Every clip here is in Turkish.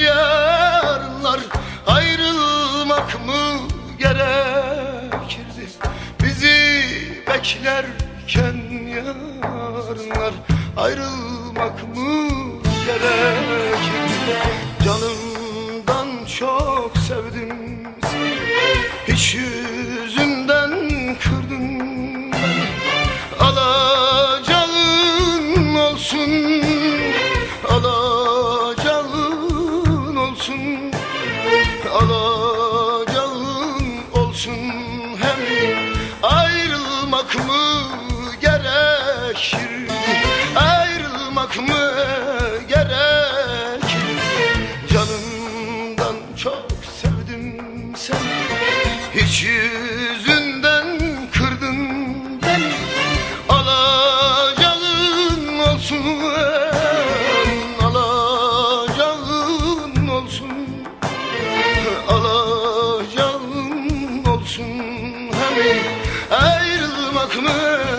yarınlar ayrılmak mı gerekirdi? Bizi beklerken yarınlar ayrılmak mı gerekirdi? Canımdan çok sevdim seni. Hiç Ayrılmak mı gerekir? Ayrılmak mı gerekir? Canımdan çok sevdim seni. Hiç yüzünden kırdın beni. Alacağın olsun Alacağın olsun. Alacağın olsun hem Ayrılmak mı gerekirdi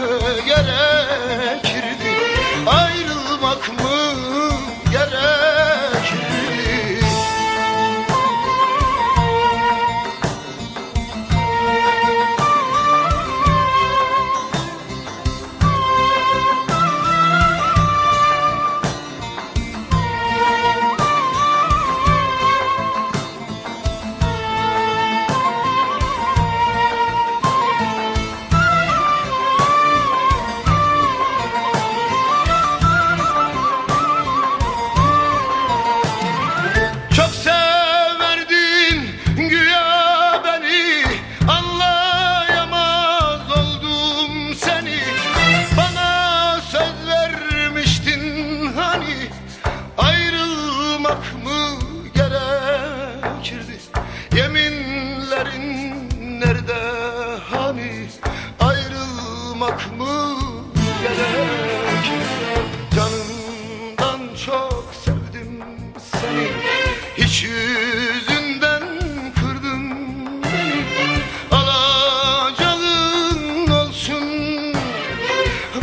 Ayrılmak mı gerekirdi Canımdan çok sevdim seni Hiç yüzünden kırdın beni. Alacağın olsun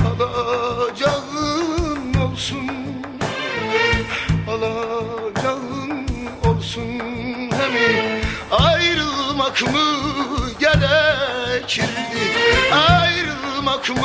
Alacağın olsun Alacağın olsun. Hem Ayrılmak mı gerekirdi? Ayrılmak mı